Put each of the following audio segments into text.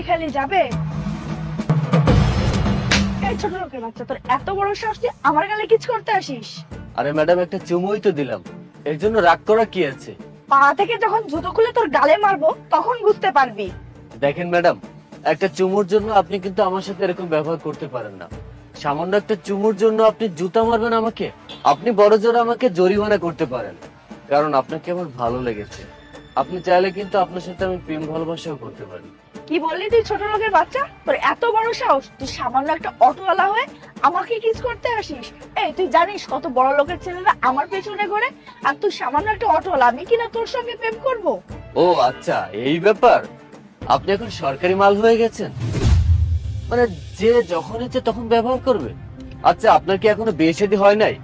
এখানে যাবে? এই ছোট লোকের বাচ্চা তোর এত বড় সাহস তুই আমার গালে কিছু করতে আসিস? আরে ম্যাডাম একটা চুমুই তো দিলাম। এর জন্য রাগ করা কি আছে? পা থেকে যখন জুতো খুলে তোর গালে মারবো তখন বুঝতে পারবি। দেখেন ম্যাডাম একটা চুমুর জন্য আপনি কিন্তু আমার সাথে এরকম ব্যবহার করতে পারেন না। সামান্য একটা চুমুর জন্য আপনি জুতা মারবেন আমাকে? আপনি বড় জোর আমাকে জরিমানা করতে পারেন। কারণ আপনাকে আমার ভালো লেগেছে। আপনি চাইলে কিন্তু আপনার সাথে আমি প্রেম ভালোবাসাও করতে পারি। কি বললি তুই ছোট লোকের বাচ্চা? তোর এত বড় সাহস, তুই সামান্য একটা অটোওয়ালা হয়ে আমাকে কিস করতে আসিস? এই, তুই জানিস কত বড় লোকের ছেলেরা আমার পেছনে ঘোরে? আর তুই সামান্য একটা অটোওয়ালা, আমি কিনা তোর সঙ্গে প্রেম করব? ও আচ্ছা এই ব্যাপার? আপনি এখন সরকারি মাল হয়ে গেছেন? মানে যে যখন ইচ্ছে তখন ব্যবহার করবে? আচ্ছা আপনার কি এখনও বিয়ে শাদী হয় নাই?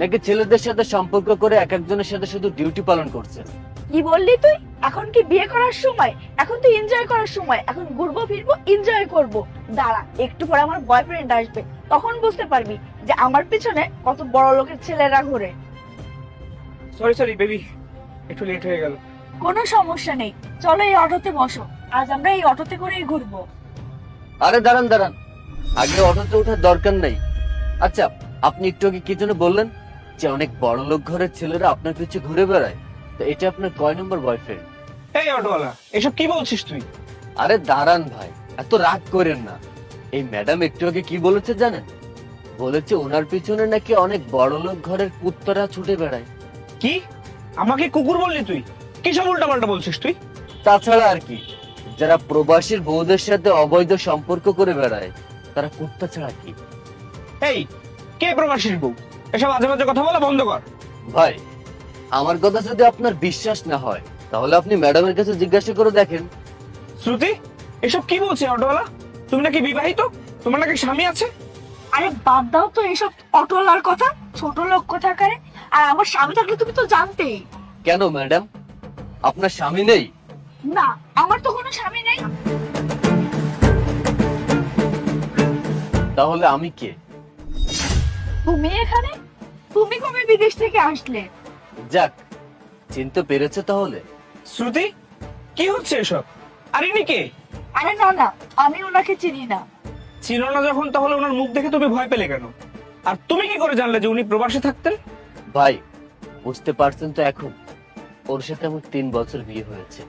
নাকি ছেলেদের সাথে সম্পর্ক করে এক একজনের সাথে শুধু ডিউটি পালন করছেন? কি বললি তুই? এখন কি বিয়ে করার সময়? এখন তুই এনজয় করার সময়। এখন ঘুরবো ফিরবো এনজয় করব। দাঁড়া একটু পরে আমার বয়ফ্রেন্ড আসবে। তখন বুঝতে পারবি যে আমার পিছনে কত বড় লোকের ছেলেরা ঘুরে। সরি সরি বেবি একটু লেট হয়ে গেল। কোনো সমস্যা নেই। চলো এই অটোতে বসো। আজ আমরা এই অটোতে করেই ঘুরবো। আরে দাঁড়ান দাঁড়ান। আগে অটোতে ওঠার দরকার নাই। আচ্ছা আপনি একটু আগে কি জন্য বললেন যে অনেক বড় লোক ঘরের ছেলেরা আপনার পিছনে ঘুরে বেড়ায়? তো এটা আপনার কয় নম্বর বয়ফ্রেন্ড এই অটোওয়ালা এসব কি বলছিস তুই? আরে দাঁড়ান ভাই এত রাগ করেন না। এই ম্যাডাম একটু আগে কি বলেছে জানেন? বলেছে ওনার পিছনে নাকি অনেক বড় লোক ঘরের কুত্তরা ছুটে বেড়ায়। কি? আমাকে কুকুর বললি তুই? কি সব উল্টাপাল্টা বলছিস তুই? তাছাড়া আর কি যারা প্রবাসীর বউদের সাথে অবৈধ সম্পর্ক করে বেড়ায় তারা কুত্তা ছাড়া কি? এই কে প্রবাসীর বউ? এসব আজে বাজে কথা বলা বন্ধ কর। ভাই আমার কথা যদি আপনার বিশ্বাস না হয় তাহলে আপনি ম্যাডামের কাছে জিজ্ঞাসা করে দেখেন। শ্রুতি এসব কি বলছিস অটোওয়ালা? তুমি নাকি বিবাহিত? তোমার নাকি স্বামী আছে? আরে বাদ দাও তো এইসব অটোওয়ালার কথা ছোট লোক কোথাকারে। আর আমার স্বামী থাকলে তুমি তো জানতেই। কেন ম্যাডাম? আপনার স্বামী নেই? না আমার তো কোনো স্বামী নেই। তাহলে আমি কে? তুমি এখানে? তুমি কবে বিদেশ থেকে আসলে? যাক চিনতে পেরেছে তাহলে। শ্রুতি কি হচ্ছে এসব? আর ইনি কে? আরে না না আমি ওনাকে চিনি না। ছিল না যখন তাহলে ওনার মুখ দেখে তুমি ভয় পেলে কেন? আর তুমি কি করে জানলে যে উনি প্রবাসে থাকতেন? ভাই বুঝতে পারছেন তো এখন ওর সাথে আমার তিন বছর বিয়ে হয়েছে।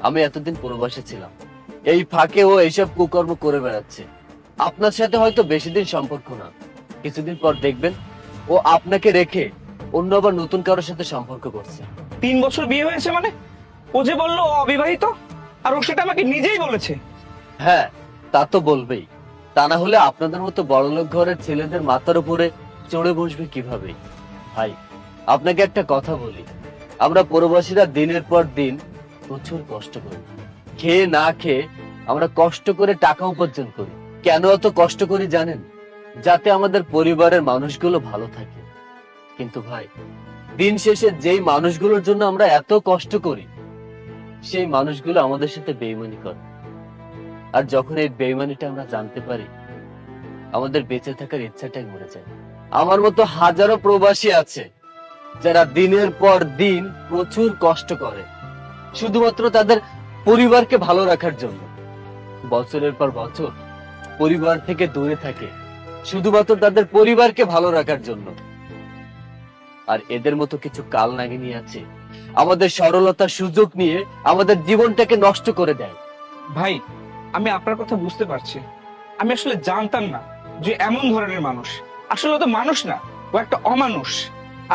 আমি এতদিন প্রবাসে ছিলাম। এই ফাঁকে ও এইসব কুকর্ম করে বেড়াচ্ছে। আপনার সাথে হয়তো বেশি দিন সম্পর্ক না। কিছুদিন পর দেখবেন ও আপনাকে রেখে অন্য আবার নতুন কারোর সাথে সম্পর্ক করছে। তিন বছর বিয়ে হয়েছে মানে? ও যে বলল ও অবিবাহিত আর ও সেটা আমাকে নিজেই বলেছে। হ্যাঁ তা তো বলবেই। তা না হলে আপনাদের মতো বড়লোক ঘরের ছেলেদের মাথার উপরে চড়ে বসবে কীভাবে? ভাই আপনাকে একটা কথা বলি। আমরা প্রবাসীরা দিনের পর দিন প্রচুর কষ্ট করি। খেয়ে না খেয়ে আমরা কষ্ট করে টাকা উপার্জন করি। কেন এত কষ্ট করি জানেন? যাতে আমাদের পরিবারের মানুষগুলো ভালো থাকে। কিন্তু ভাই, দিন শেষে যেই মানুষগুলোর জন্য আমরা এত কষ্ট করি, সেই মানুষগুলো আমাদের সাথে বেইমানি করে। আর যখন এই বেইমানিটা আমরা জানতে পারি, আমাদের বেঁচে থাকার ইচ্ছাটাই মরে যায়। আমার মতো হাজারো প্রবাসী আছে, যারা দিনের পর দিন প্রচুর কষ্ট করে, শুধুমাত্র তাদের পরিবারকে ভালো রাখার জন্য। বছরের পর বছর পরিবার থেকে দূরে থাকে, শুধুমাত্র তাদের পরিবারকে ভালো রাখার জন্য। আর এদের মতো কিছু কাল নাগিনী আছে। আমাদের সরলতার সুযোগ নিয়ে আমাদের জীবনটাকে নষ্ট করে দেয়। ভাই আমি আপনার কথা বুঝতে পারছি। আমি আসলে জানতাম না যে এমন ধরনের মানুষ। আসলে তো মানুষ না ও একটা অমানুষ।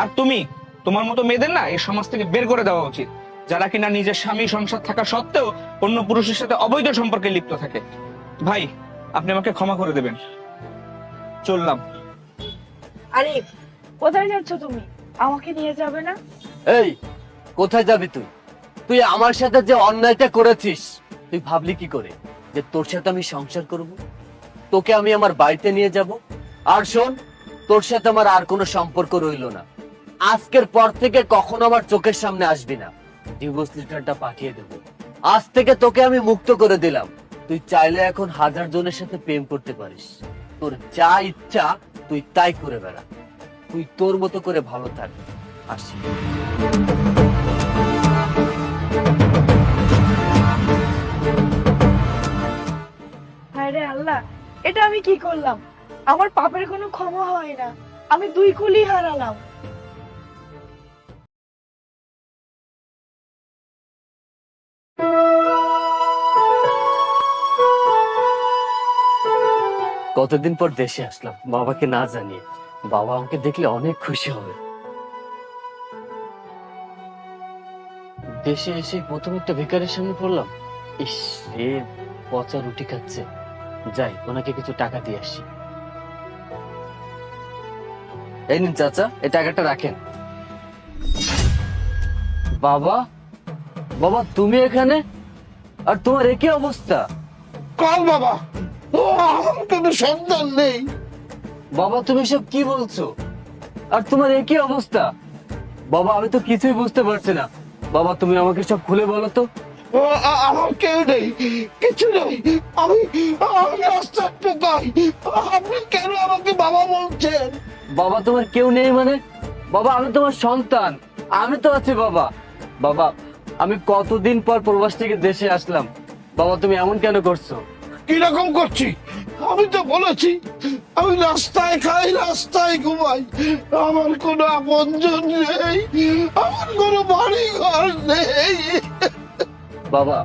আর তুমি তোমার মতো মেয়েদের না এই সমাজ থেকে বের করে দেওয়া উচিত যারা কিনা নিজের স্বামী সংসার থাকা সত্ত্বেও অন্য পুরুষের সাথে অবৈধ সম্পর্কে লিপ্ত থাকে। ভাই আপনি আমাকে ক্ষমা করে দেবেন। চললাম। আরে কোথায় যাচ্ছ তুমি? আমাকে নিয়ে যাবে না? এই, কোথায় যাবি তুই? তুই আমার সাথে যে অন্যায়টা করেছিস, তুই ভাবলি কি করে? যে তোর সাথে আমি সংসার করব? তোকে আমি আমার বাড়িতে নিয়ে যাব? আর শোন, তোর সাথে আমার আর কোনো সম্পর্ক রইল না। আজকের পর থেকে কখনো আমার চোখের সামনে আসবি না। ডিভোর্স লেটারটা পাঠিয়ে দেবো। আজ থেকে তোকে আমি মুক্ত করে দিলাম। তুই চাইলে এখন হাজার জনের সাথে প্রেম করতে পারিস। তোর যা ইচ্ছা, তুই তাই করে বেড়া। তুই তোর মতো করে ভালো থাক। আসি না এটা আমি কি করলাম? আমার পাপের কোনো ক্ষমা হয় না। আমি দুই কুলি হারালাম। কতদিন পর দেশে আসলাম বাবাকে না জানিয়ে। বাবা আমাকে দেখলে অনেক খুশি হবে। দেশে এসে প্রথম একটা ভিকারের সামনে পড়লাম। ইস রে, পচা রুটি খাচ্ছে। যাই, ওনাকে কিছু টাকা দিয়ে আসি। এই নিন চাচা, এই টাকাটা রাখেন। বাবা বাবা, তুমি এখানে? আর তোমার একই অবস্থা? কাল বাবা। ও, আমার কোনো সন্তান নেই। বাবা তুমি সব কি বলছো? আর তোমার একই অবস্থা। বাবা আমি তো কিছুই বুঝতে পারছি না। বাবা তুমি আমাকে সব খুলে বলো তো। ও, আমার কেউ নেই। কিছু নেই। আমি আমি রাস্তার পোকাই আপনি কেন আমাকে বাবা বলছেন? বাবা তোমার কেউ নেই মানে? বাবা আমি তোমার সন্তান। আমি তো আছি বাবা। বাবা আমি কতদিন পর প্রবাস থেকে দেশে আসলাম। বাবা তুমি এমন কেন করছ? কীরকম করছি? আমি তো বলেছি আমি রাস্তায় খাই রাস্তায় ঘুমাই। আমার কোনো আপনজন নেই আমার কোনো বাড়ি ঘর নেই। বাবা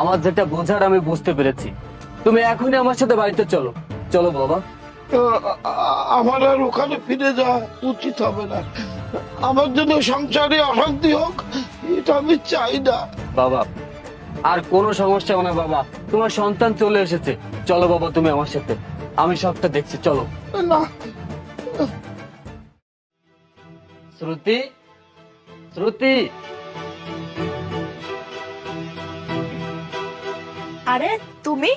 আমার যেটা বোঝার আমি বুঝতে পেরেছি। তুমি এখনই আমার সাথে বাড়িতে চলো। চলো বাবা। আমার আর ওখানে ফিরে যাওয়া উচিত হবে না। আমার জন্য সংসারে অশান্তি হোক এটা আমি চাই না। বাবা আর কোনো সমস্যা হবে না বাবা। তোমার সন্তান চলে এসেছে। চলো বাবা তুমি আমার সাথে। আমি সবটা দেখছি চলো। না। শ্রুতি? শ্রুতি? আরে তুমি?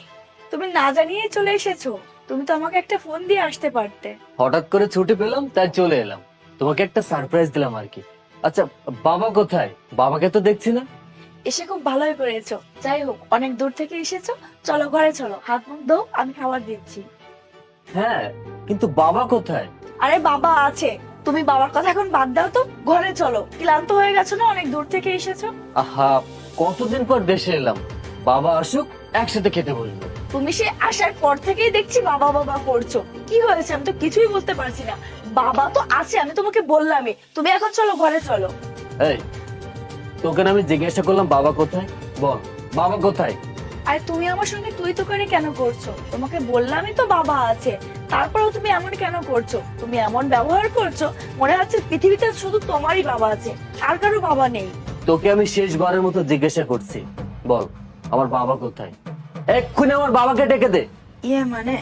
তুমি না জানিয়ে চলে এসেছ। তুমি তো আমাকে একটা ফোন দিয়ে আসতে পারতে। হঠাৎ করে ছুটি পেলাম তাই চলে এলাম। তোমাকে একটা সারপ্রাইজ দিলাম আর কি। আচ্ছা বাবা কোথায়? বাবাকে তো দেখছি না। এসে খুব ভালোই করেছ। যাই হোক অনেক দূর থেকে এসেছ। চলো ঘরে চলো। হাত মুখ দাও আমি খাবার দিচ্ছি। হ্যাঁ কিন্তু বাবা কোথায়? আরে বাবা আছে। তুমি বাবার কথা এখন বাদ দাও তো ঘরে চলো। ক্লান্ত হয়ে গেছো না? অনেক দূর থেকে এসেছ? আহা কতদিন পর দেশে এলাম। বাবা আসুক একসাথে খেতে বলব তুমি সে আসার পর থেকেই দেখছি বাবা বাবা করছ। কি হয়েছে? আমি তো কিছুই বুঝতে পারছি না। বাবা তো আছে আমি তোমাকে বললামই। তুমি এখন চলো ঘরে চলো। এই তোকে না আমি জিজ্ঞাসা করলাম বাবা কোথায়? বল বাবা কোথায়? আর তুমি আমার সঙ্গে তুই তো করে কেন করছ? তোমাকে বললামই তো বাবা আছে। তারপরেও তুমি এমন কেন করছ? তুমি এমন ব্যবহার করছ মনে হচ্ছে পৃথিবীতে শুধু তোমারই বাবা আছে আর কারও বাবা নেই। তোকে আমি শেষবারের মতো জিজ্ঞাসা করছি। বল আমার বাবা কোথায়? এক্ষুনি আমার বাবাকে ডেকে দে। ইয়ে মানে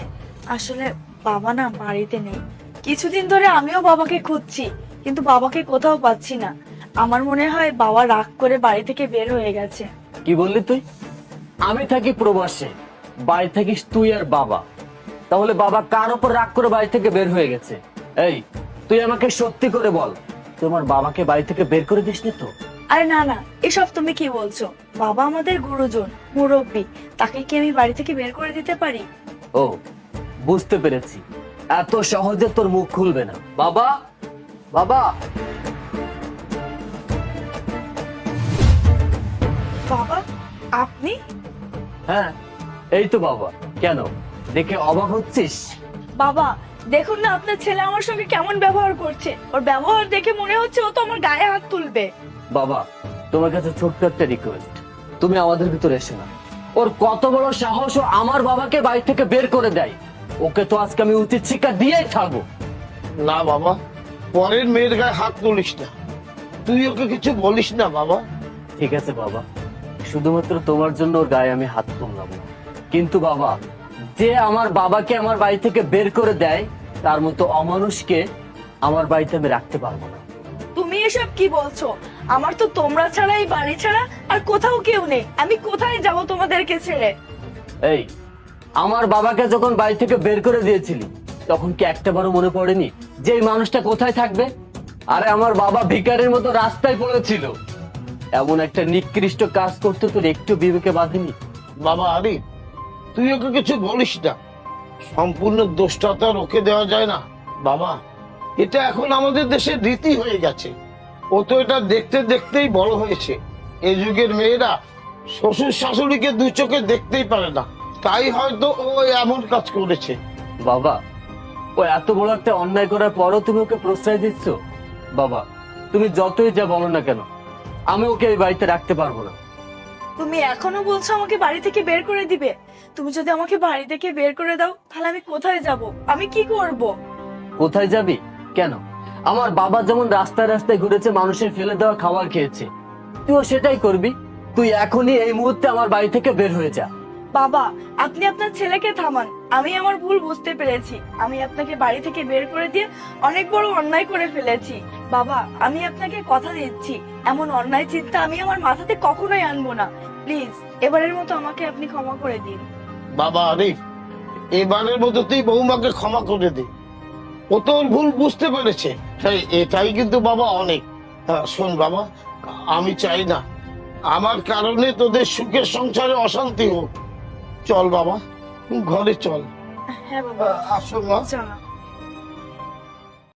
আসলে বাবা না বাড়িতে নেই। কিছুদিন ধরে আমিও বাবাকে খুঁজছি কিন্তু বাবাকে কোথাও পাচ্ছি না। আমার মনে হয় বাবা রাগ করে বাড়ি থেকে বের হয়ে গেছে। কি বললি তুই? আমি থাকি প্রবাসে বাড়ি থাকিস তুই আর বাবা। তাহলে বাবা কার উপর রাগ করে বাড়ি থেকে বের হয়ে গেছে? এই তুই আমাকে সত্যি করে বল তোমার বাবাকে বাড়ি থেকে বের করে দিসনি তো? আরে না না এসব তুমি কি বলছো? বাবা আমাদের গুরুজন মুরব্বী তাকে কি আমি বাড়ি থেকে বের করে দিতে পারি? ও বুঝতে পেরেছি। এত সহজে তোর মুখ খুলবে না। বাবা বাবা! বাবা আপনি? হ্যাঁ এই তো বাবা। কেন? দেখে অবাক হচ্ছিস? বাবা দেখুন না আপনার ছেলে আমার সঙ্গে কেমন ব্যবহার করছে। ওর ব্যবহার দেখে মনে হচ্ছে ও তো আমার গায়ে হাত তুলবে। বাবা তোমার কাছে ছোট্ট একটা রিকোয়েস্ট তুমি আমাদের ভিতরে এসো না। ওর কত বড় সাহস ও আমার বাবাকে বাড়ি থেকে বের করে দেয়। ওকে তো আজকে আমি উচিত শিক্ষা দিয়েই ছাড়বো না বাবা পরের মেয়ের গায়ে হাত তুলিস না। তুই ওকে কিছু বলিস না বাবা। ঠিক আছে বাবা। শুধুমাত্র তোমার জন্য ওর গায়ে আমি হাত তুললাম। কিন্তু বাবা যে আমার বাবাকে আমার বাড়ি থেকে বের করে দেয় তার মতো অমানুষকে আমার বাড়িতে আমি রাখতে পারব না। তুমি এসব কি বলছো? আমার তো তোমরা ছাড়া এই বাড়ি ছাড়া আর কোথাও কেউ নেই। আমি কোথায় যাব তোমাদেরকে ছেড়ে? এই আমার বাবাকে যখন বাড়ি থেকে বের করে দিয়েছিলি তখন কি একটা বারও মনে পড়েনি যে এই মানুষটা কোথায় থাকবে? আরে আমার বাবা ভিকারের মতো রাস্তায় পড়েছিল। এমন একটা নিকৃষ্ট কাজ করতে তোর একটু বিবেকে বাঁধেনি? বাবা আরে তুই ওকে কিছু বলিস না। সম্পূর্ণ দোষটা তো ওকে দেওয়া যায় না। বাবা এটা এখন আমাদের দেশে রীতি হয়ে গেছে। ও তো এটা দেখতে দেখতেই বড় হয়েছে। এই যুগের মেয়েরা শ্বশুর শাশুড়িকে দু চোখে দেখতেই পারে না। তাই হয়তো ও এমন কাজ করেছে। বাবা ও এত বড় একটা অন্যায় করার পরও তুমি ওকে প্রশ্রয় দিচ্ছ? বাবা তুমি যতই যা বলো না কেন আমি ওকে এই বাড়িতে রাখতে পারব না। তুমি এখনও বলছো আমাকে বাড়ি থেকে বের করে দিবে। তুমি যদি আমাকে বাড়ি থেকে বের করে দাও তাহলে আমি কোথায় যাব? আমি কি করব? কোথায় যাবি? কেন? আমার বাবা যেমন রাস্তায় রাস্তায় ঘুরেছে মানুষের ফেলে দেওয়া খাবার খেয়েছে। তুইও সেটাই করবি? তুই এখনই এই মুহূর্তে আমার বাড়ি থেকে বের হয়ে যা। বাবা আপনি আপনার ছেলেকে থামান। আমি আমার ভুল বুঝতে পেরেছি। আমি আপনাকে বাড়ি থেকে বের করে দিয়ে অনেক বড় অন্যায় করে ফেলেছি। বাবা আমি আপনাকে কথা দিচ্ছি। এমন অন্যায় চিন্তা আমি আমার মাথাতে কখনোই আনব না। প্লিজ এবারের মতো আমাকে আপনি ক্ষমা করে দিন। বাবা আরিফ এবারের মতো তুই বৌমাকে ক্ষমা করে দে ও তো ভুল বুঝতে পেরেছে। তাই এটাই কিন্তু বাবা অনেক। শোন বাবা আমি চাই না। আমার কারণে তোদের সুখের সংসারে অশান্তি হোক। চল বাবা ঘরে চল। হ্যাঁ বাবা। আসো মা।